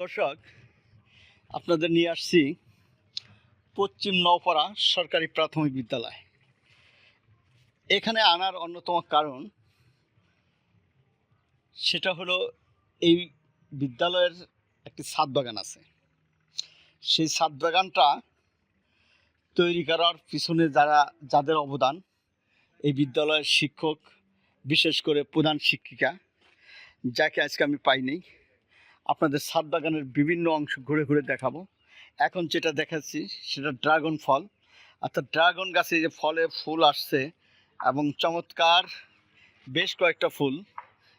দর্শক, আপনাদের নিয়ে আসছি পশ্চিম নওপাড়া সরকারি প্রাথমিক বিদ্যালয়। এখানে আনার অন্যতম কারণ সেটা হলো এই বিদ্যালয়ের একটি ছাদ বাগান আছে। সেই ছাদ বাগানটা তৈরি করার পিছনে যারা, যাদের অবদান, এই বিদ্যালয়ের শিক্ষক, বিশেষ করে প্রধান শিক্ষিকা, যাকে আজকে আমি পাইনি আপনাদের ছাদ বাগানের বিভিন্ন অংশ ঘুরে ঘুরে দেখাবো। এখন যেটা দেখাচ্ছি, সেটা ড্রাগন ফল। অর্থাৎ ড্রাগন গাছে যে ফলে ফুল আসছে এবং চমৎকার বেশ কয়েকটা ফুল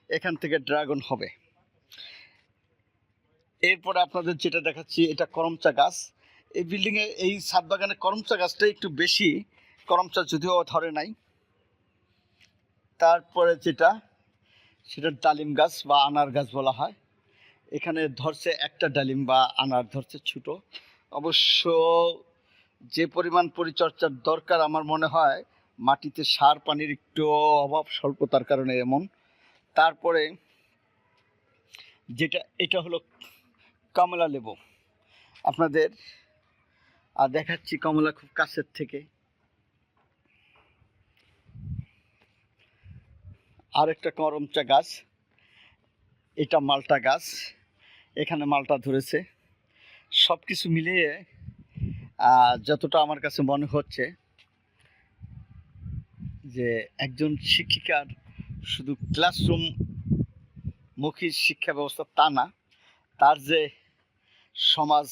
এখান থেকে ড্রাগন হবে। এরপরে আপনাদের যেটা দেখাচ্ছি, এটা করমচা গাছ। এই বিল্ডিংয়ে এই ছাদ বাগানে করমচা গাছটা একটু বেশি, করমচা যদিও ধরে নাই। তারপরে যেটা, সেটা ডালিম গাছ বা আনার গাছ বলা হয়। এখানে ধরছে একটা ডালিম বা আনার ধরছে ছোট। অবশ্য যে পরিমাণ পরিচর্যার দরকার আমার মনে হয়, মাটিতে সার পানির একটু অভাব, স্বল্পতার কারণে এমন। তারপরে যেটা, এটা হলো কমলা লেবু। আপনাদের আর দেখাচ্ছি কমলা খুব কাছের থেকে। আর একটা করমচা গাছ, এটা মালটা গাছ। এখানে মালটা ধরেছে। সব কিছু মিলিয়ে যতটা আমার কাছে মনে হচ্ছে যে একজন শিক্ষিকার শুধু ক্লাসরুম মুখী শিক্ষা ব্যবস্থা তা না, তার যে সমাজ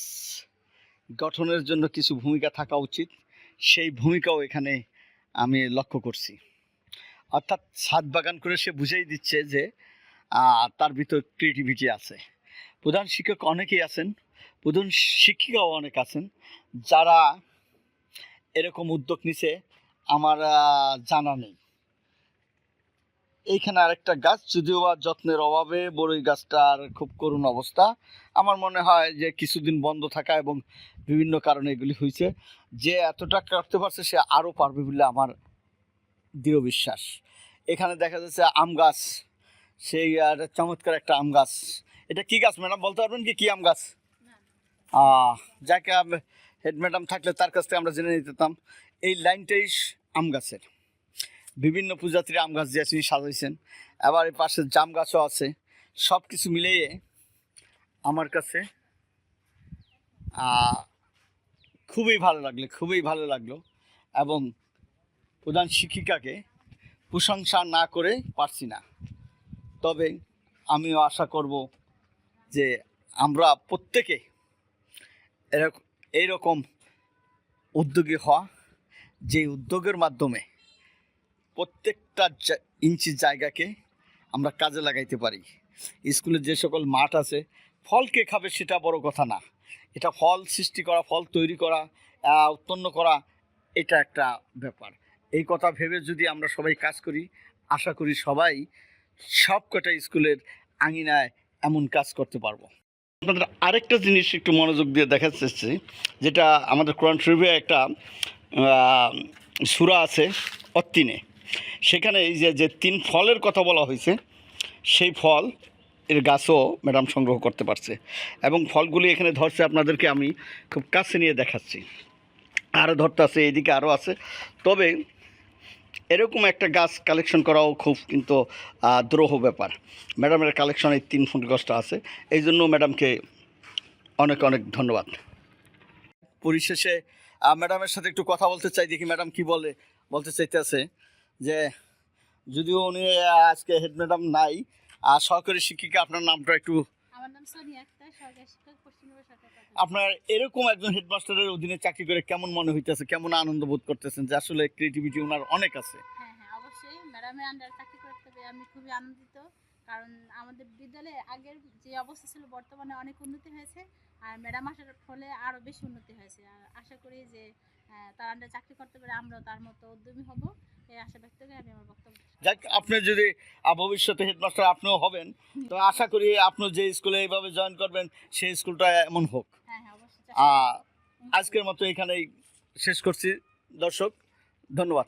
গঠনের জন্য কিছু ভূমিকা থাকা উচিত, সেই ভূমিকাও এখানে আমি লক্ষ্য করছি। অর্থাৎ ছাদ বাগান করে সে বুঝেই দিচ্ছে যে তার ভিতর ক্রিয়েটিভিটি আছে। প্রধান শিক্ষক অনেকেই আছেন, প্রধান শিক্ষিকাও অনেক আছেন, যারা এরকম উদ্যোগ নিছে আমার জানা নেই। এইখানে আরেকটা গাছ, যদিও বা যত্নের অভাবে বড়ই গাছটার খুব করুণ অবস্থা। আমার মনে হয় যে কিছুদিন বন্ধ থাকা এবং বিভিন্ন কারণে এগুলি হয়েছে যে এতটা কাটতে পারছে সে আরও পারবে বলে আমার দৃঢ় বিশ্বাস। এখানে দেখা যাচ্ছে আম গাছ, সেই চমৎকার একটা আম গাছ এটা কি গাছ, ম্যাডাম বলতে পারবেন কি কি আম গাছ? যাকে হেড ম্যাডাম থাকলে তার কাছ থেকে আমরা জেনে নিতেতাম এই লাইনটাই আম গাছের। বিভিন্ন প্রজাতির আম গাছ দিয়ে তিনি সাজাইছেন। আবার এই পাশে জাম গাছও আছে। সব কিছু মিলিয়ে আমার কাছে খুবই ভালো লাগল, খুবই ভালো লাগল। এবং প্রধান শিক্ষিকাকে প্রশংসা না করে পারছি না। তবে আমিও আশা করব যে আমরা প্রত্যেকে এরকম উদ্যোগী হওয়া, যে উদ্যোগের মাধ্যমে প্রত্যেকটা ইঞ্চি জায়গাকে আমরা কাজে লাগাইতে পারি। স্কুলে যে সকল মাঠ আছে, ফল কে খাবে সেটা বড় কথা না। এটা ফল সৃষ্টি করা, ফল তৈরি করা উৎপন্ন করা, এটা একটা ব্যাপার। এই কথা ভেবে যদি আমরা সবাই কাজ করি, আশা করি সবাই সব কটা স্কুলের আঙিনায় এমন কাজ করতে পারব। আপনাদের আরেকটা জিনিস একটু মনোযোগ দিয়ে দেখা যাচ্ছে যেটা আমাদের কোরআন শরীফে একটা সূরা আছে, অত্তিনে। সেখানে এই যে যে তিন ফলের কথা বলা হয়েছে, সেই ফল এর গাছও ম্যাডাম সংগ্রহ করতে পারছে। এবং ফলগুলি এখানে ধরছে আপনাদেরকে আমি খুব কাছে নিয়ে দেখাচ্ছি। আরও ধরতে আছে, এইদিকে আরও আছে। তবে এরকম একটা গাছ কালেকশন করাও খুব কিন্তু দ্রোহ ব্যাপার। ম্যাডামের কালেকশন এই তিন ফুট গাছটা আছে। এই জন্য ম্যাডামকে অনেক অনেক ধন্যবাদ। পরিশেষে ম্যাডামের সাথে একটু কথা বলতে চাই, দেখি ম্যাডাম কি বলে, বলতে চাইতেছে যে, যদিও উনি আজকে হেড ম্যাডাম নাই আর সহকারী শিক্ষিকা, আপনার নামটা একটু আমার নাম সোনিয়া আক্তার সরকারি শিক্ষক পশ্চিমবঙ্গ সরকার আপনার এরকম একজন হেডমাস্টারের অধীনে চাকরি করে কেমন মনে হইতেছে? কেমন আনন্দ বোধ করতেছেন যে আসলে ক্রিয়েটিভিটি ওনার অনেক আছে? হ্যাঁ হ্যাঁ অবশ্যই। ম্যাডামের আন্ডার চাকরি করতে পেরে আমি খুবই আনন্দিত। কারণ আমাদের বিদ্যালয়ে আগের যে অবস্থা ছিল বর্তমানে অনেক উন্নতি হয়েছে। আর ম্যাডাম আসার ফলে আরও বেশি উন্নতি হয়েছে। আর আশা করি যে তার আন্ডার চাকরি করতে পেরে আমরাও তার মতো উদ্যমী হব। যাক আপনি যদি ভবিষ্যতে হেডমাস্টার আপনিও হবেন তো আশা করি আপনি যে স্কুলে এইভাবে জয়েন করবেন সেই স্কুলটা এমন হোক। হ্যাঁ হ্যাঁ আজকের মতো এখানেই শেষ করছি। দর্শক ধন্যবাদ।